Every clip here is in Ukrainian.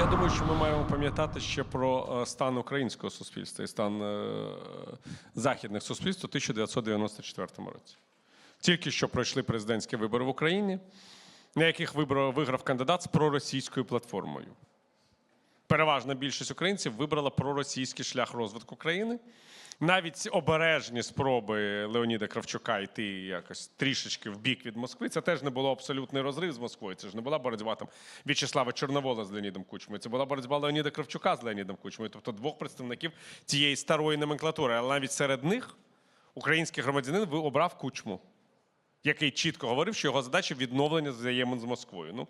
Я думаю, що ми маємо пам'ятати ще про е, стан українського суспільства і стан е, західних суспільств у 1994 році. Тільки що пройшли президентські вибори в Україні, на яких виграв кандидат з проросійською платформою. Переважна більшість українців вибрала проросійський шлях розвитку країни. Навіть обережні спроби Леоніда Кравчука йти якось трішечки в бік від Москви. Це теж не було абсолютний розрив з Москвою. Це ж не була боротьба там В'ячеслава Чорновола з Леонідом Кучмою. Це була боротьба Леоніда Кравчука з Леонідом Кучмою, тобто двох представників тієї старої номенклатури. Але навіть серед них український громадянин обрав Кучму який чітко говорив, що його задача відновлення взаємин з Москвою. Ну,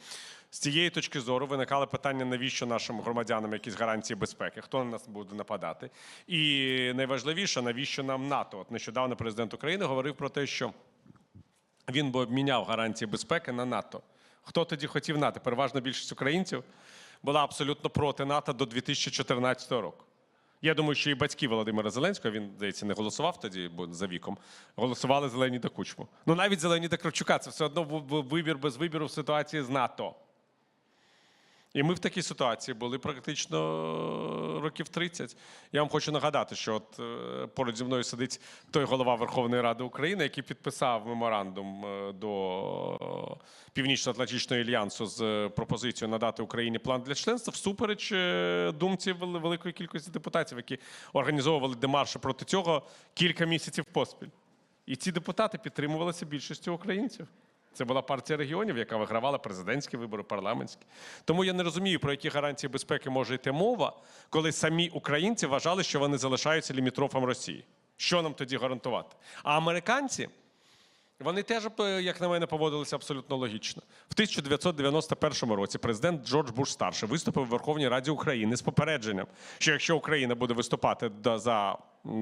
з цієї точки зору виникало питання, навіщо нашим громадянам якісь гарантії безпеки, хто на нас буде нападати. І найважливіше, навіщо нам НАТО? От нещодавно президент України говорив про те, що він би обміняв гарантії безпеки на НАТО. Хто тоді хотів НАТО? Переважна більшість українців була абсолютно проти НАТО до 2014 року. Я думаю, що і батьки Володимира Зеленського, він, здається, не голосував тоді, бо за віком, голосували зелені та Кучму. Ну навіть зелені та Кравчука це все одно вибір без вибіру в ситуації з НАТО. І ми в такій ситуації були практично років 30. Я вам хочу нагадати, що от е, поруч зі мною сидить той голова Верховної Ради України, який підписав меморандум е, до Північно-Атлантичного альянсу з е, пропозицією надати Україні план для членства всупереч е, думці великої кількості депутатів, які організовували демарші проти цього кілька місяців поспіль. І ці депутати підтримувалися більшістю українців. Це була партія регіонів, яка вигравала президентські вибори, парламентські. Тому я не розумію, про які гарантії безпеки може йти мова, коли самі українці вважали, що вони залишаються лімітрофом Росії. Що нам тоді гарантувати? А американці. Вони теж, е, як на мене, поводилися абсолютно логічно. В 1991 році президент Джордж Буш старший виступив у Верховній Раді України з попередженням, що якщо Україна буде виступати за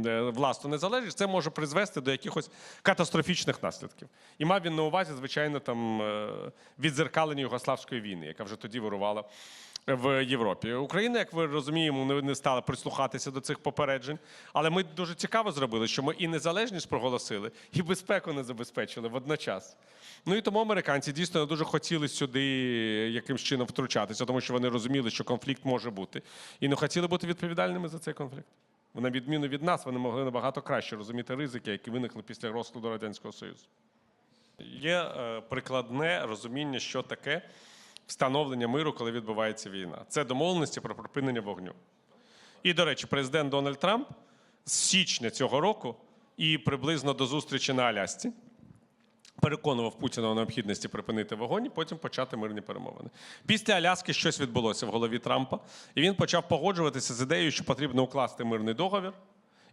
е, власну незалежність, це може призвести до якихось катастрофічних наслідків. І мав він на увазі, звичайно, там е, відзеркалення Югославської війни, яка вже тоді вирувала в Європі. Україна, як ви розуміємо, не- стала прислухатися до цих попереджень. Але ми дуже цікаво зробили, що ми і незалежність проголосили, і безпеку не забезпечили водночас. Ну і тому американці дійсно дуже хотіли сюди якимсь чином втручатися, тому що вони розуміли, що конфлікт може бути, і не хотіли бути відповідальними за цей конфлікт. На відміну від нас, вони могли набагато краще розуміти ризики, які виникли після розкладу радянського союзу. Є е, прикладне розуміння, що таке встановлення миру, коли відбувається війна. Це домовленості про припинення вогню. І, до речі, президент Дональд Трамп з січня цього року і приблизно до зустрічі на Алясці переконував Путіна у необхідності припинити вогонь і потім почати мирні перемовини. Після Аляски щось відбулося в голові Трампа, і він почав погоджуватися з ідеєю, що потрібно укласти мирний договір,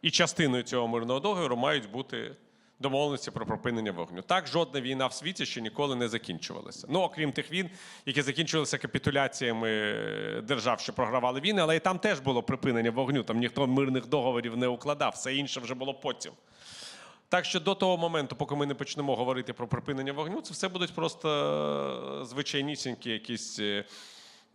і частиною цього мирного договору мають бути домовленості про припинення вогню. Так жодна війна в світі ще ніколи не закінчувалася. Ну, окрім тих війн, які закінчувалися капітуляціями держав, що програвали війни, але і там теж було припинення вогню. Там ніхто мирних договорів не укладав, все інше вже було потім. Так що до того моменту, поки ми не почнемо говорити про припинення вогню, це все будуть просто е, звичайнісінькі якісь е,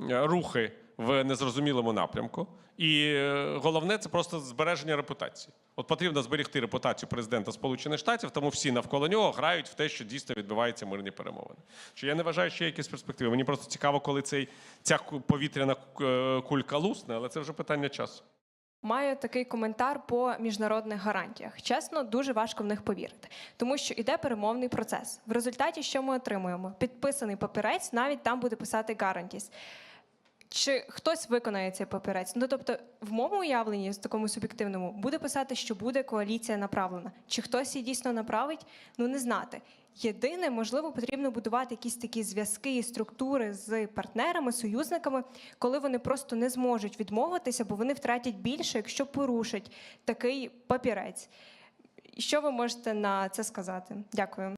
рухи в незрозумілому напрямку. І е, головне це просто збереження репутації. От потрібно зберегти репутацію президента Сполучених Штатів, тому всі навколо нього грають в те, що дійсно відбуваються мирні перемовини. Що я не вважаю, що є якісь перспективи. Мені просто цікаво, коли цей ця повітряна е, кулька лусне, але це вже питання часу. Маю такий коментар по міжнародних гарантіях. Чесно, дуже важко в них повірити, тому що іде перемовний процес. В результаті що ми отримуємо? Підписаний папірець, навіть там буде писати гарантіс. Чи хтось виконає цей папірець? Ну тобто, в моєму уявленні, з такому суб'єктивному, буде писати, що буде коаліція направлена. Чи хтось її дійсно направить? Ну не знати. Єдине, можливо, потрібно будувати якісь такі зв'язки і структури з партнерами, союзниками, коли вони просто не зможуть відмовитися, бо вони втратять більше, якщо порушать такий папірець. Що ви можете на це сказати? Дякую.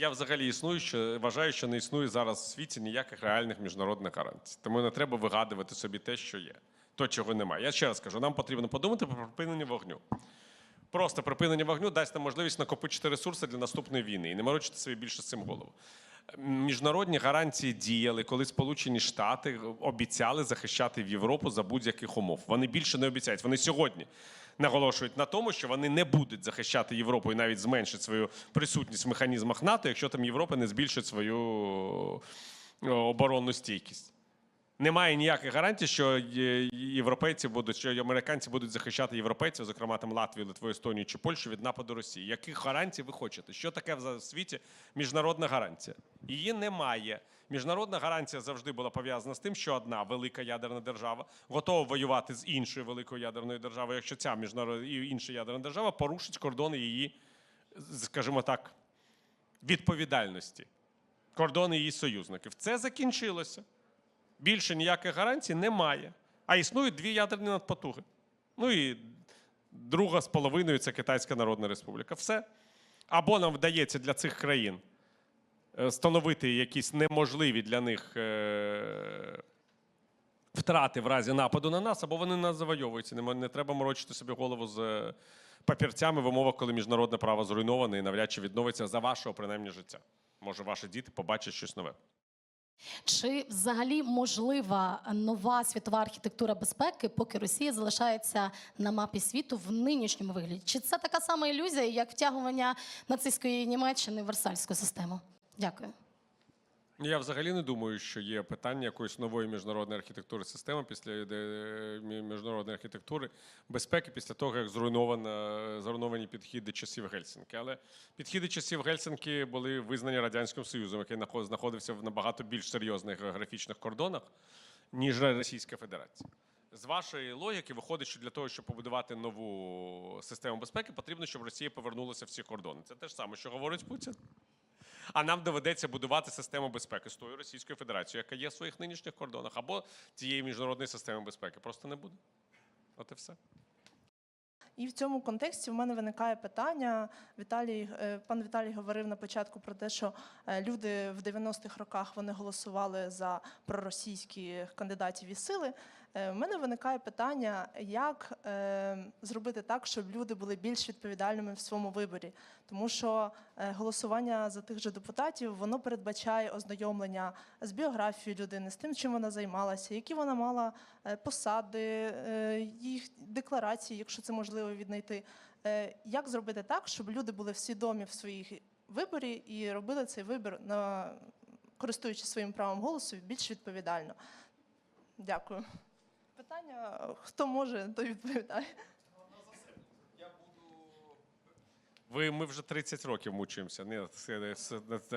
Я взагалі існую, що вважаю, що не існує зараз в світі ніяких реальних міжнародних гарантій. Тому не треба вигадувати собі те, що є, то чого немає. Я ще раз кажу: нам потрібно подумати про припинення вогню. Просто припинення вогню дасть нам можливість накопичити ресурси для наступної війни і не морочити собі більше з цим голову. Міжнародні гарантії діяли, коли Сполучені Штати обіцяли захищати в Європу за будь-яких умов. Вони більше не обіцяють. Вони сьогодні наголошують на тому, що вони не будуть захищати Європу і навіть зменшать свою присутність в механізмах НАТО, якщо там Європа не збільшить свою е, оборонну стійкість. Немає ніяких гарантій, що європейці будуть, що американці будуть захищати європейців, зокрема там Латвію, Литву, Естонію чи Польщу від нападу Росії. Яких гарантій ви хочете? Що таке в світі міжнародна гарантія? Її немає. Міжнародна гарантія завжди була пов'язана з тим, що одна велика ядерна держава готова воювати з іншою великою ядерною державою, якщо ця міжнародна і інша ядерна держава порушить кордони її, скажімо так, відповідальності, кордони її союзників. Це закінчилося. Більше ніяких гарантій немає. А існують дві ядерні надпотуги. Ну і друга з половиною це Китайська Народна Республіка. Все. Або нам вдається для цих країн е, встановити якісь неможливі для них е, втрати в разі нападу на нас, або вони нас завойовуються. Не, треба морочити собі голову з е, папірцями в умовах, коли міжнародне право зруйноване і навряд чи відновиться за вашого принаймні життя. Може, ваші діти побачать щось нове. Чи взагалі можлива нова світова архітектура безпеки, поки Росія залишається на мапі світу в нинішньому вигляді? Чи це така сама ілюзія, як втягування нацистської Німеччини в Версальську систему? Дякую. Я взагалі не думаю, що є питання якоїсь нової міжнародної архітектури системи після міжнародної архітектури безпеки після того, як зруйнована зруйновані підхіди часів Гельсінки. Але підхіди часів Гельсінки були визнані радянським Союзом, який знаходився в набагато більш серйозних географічних кордонах, ніж Російська Федерація. З вашої логіки виходить, що для того, щоб побудувати нову систему безпеки, потрібно, щоб Росія повернулася в ці кордони. Це те ж саме, що говорить Путін. А нам доведеться будувати систему безпеки з тою Російською Федерацією, яка є в своїх нинішніх кордонах, або цієї міжнародної системи безпеки. Просто не буде. От і все. І в цьому контексті в мене виникає питання. Віталій, е, пан Віталій говорив на початку про те, що е, люди в 90-х роках вони голосували за проросійські кандидатів і сили. Е, В мене виникає питання, як е, зробити так, щоб люди були більш відповідальними в своєму виборі, тому що е, голосування за тих же депутатів воно передбачає ознайомлення з біографією людини, з тим, чим вона займалася, які вона мала е, посади, е, їх декларації, якщо це можливо віднайти. Е, Як зробити так, щоб люди були свідомі в своїх виборі і робили цей вибір на користуючись своїм правом голосу більш відповідально? Дякую. Питання: хто може, той відповідає. Ви, ми вже 30 років мучуємося не,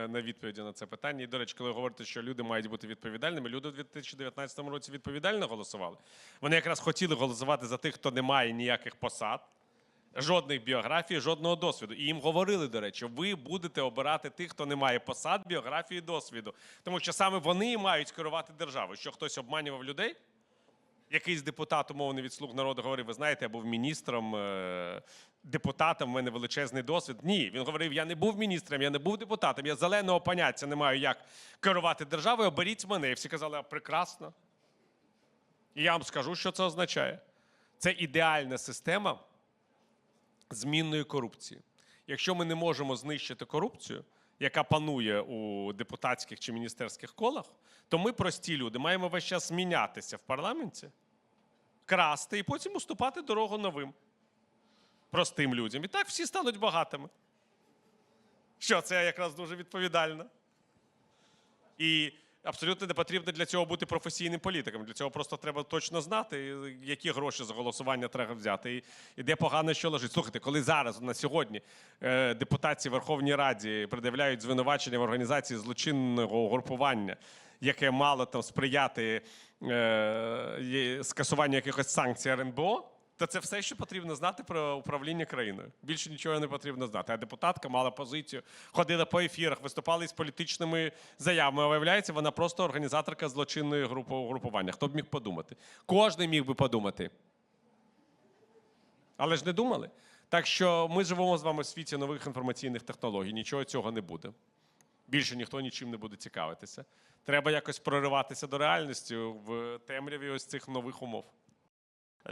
на- відповіді на це питання. І, до речі, коли говорите, що люди мають бути відповідальними, люди у 2019 році відповідально голосували. Вони якраз хотіли голосувати за тих, хто не має ніяких посад, жодних біографій, жодного досвіду. І їм говорили, до речі, ви будете обирати тих, хто не має посад, біографії, досвіду. Тому що саме вони мають керувати державою. Що хтось обманював людей? Якийсь депутат, умовний від слуг народу, говорив: ви знаєте, я був міністром, е, депутатом, в мене величезний досвід. Ні, він говорив: я не був міністром, я не був депутатом, я зеленого поняття не маю, як керувати державою. Оберіть мене. І всі казали, прекрасно. І я вам скажу, що це означає. Це ідеальна система змінної корупції. Якщо ми не можемо знищити корупцію, яка панує у депутатських чи міністерських колах, то ми, прості люди, маємо весь час змінятися в парламенті, красти і потім уступати дорогу новим простим людям. І так всі стануть багатими. Що це якраз дуже відповідально. І абсолютно не потрібно для цього бути професійним політиком. Для цього просто треба точно знати, які гроші за голосування треба взяти, і, і де погано що лежить. Слухайте, коли зараз на сьогодні е, депутації Верховній Раді пред'являють звинувачення в організації злочинного угрупування, яке мало там сприяти е, скасуванню якихось санкцій РНБО. То це все, що потрібно знати про управління країною. Більше нічого не потрібно знати. А депутатка мала позицію, ходила по ефірах, виступала із політичними заявами. А виявляється, вона просто організаторка злочинної групи угрупування. Хто б міг подумати? Кожен міг би подумати. Але ж не думали. Так що ми живемо з вами в світі нових інформаційних технологій. Нічого цього не буде. Більше ніхто нічим не буде цікавитися. Треба якось прориватися до реальності в темряві ось цих нових умов.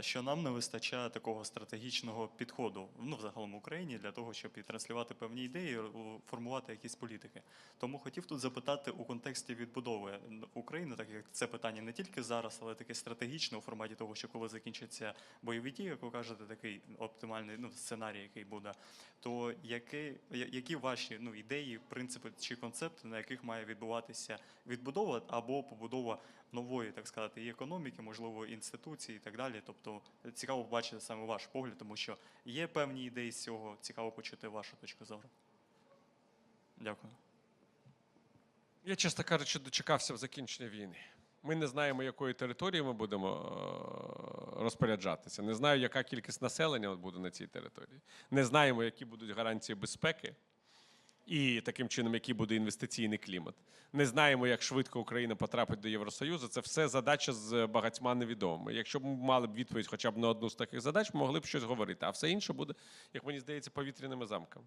Що нам не вистачає такого стратегічного підходу ну, взагалом в Україні для того, щоб і транслювати певні ідеї, формувати якісь політики. Тому хотів тут запитати у контексті відбудови України, так як це питання не тільки зараз, але таке стратегічне у форматі того, що коли закінчаться бойові дії, як ви кажете, такий оптимальний ну, сценарій, який буде. То які, які ваші ну, ідеї, принципи чи концепти, на яких має відбуватися відбудова або побудова нової, так сказати, і економіки, можливо, інституції і так далі. Тобто цікаво бачити саме ваш погляд, тому що є певні ідеї з цього, цікаво почути вашу точку зору. Дякую. Я, чесно кажучи, дочекався в закінчення війни. Ми не знаємо, якою територією ми будемо е, розпоряджатися. Не знаю, яка кількість населення буде на цій території. Не знаємо, які будуть гарантії безпеки і таким чином, який буде інвестиційний клімат. Не знаємо, як швидко Україна потрапить до Євросоюзу. Це все задача з багатьма невідомими. Якщо б ми мали б відповідь, хоча б на одну з таких задач, ми могли б щось говорити. А все інше буде, як мені здається, повітряними замками.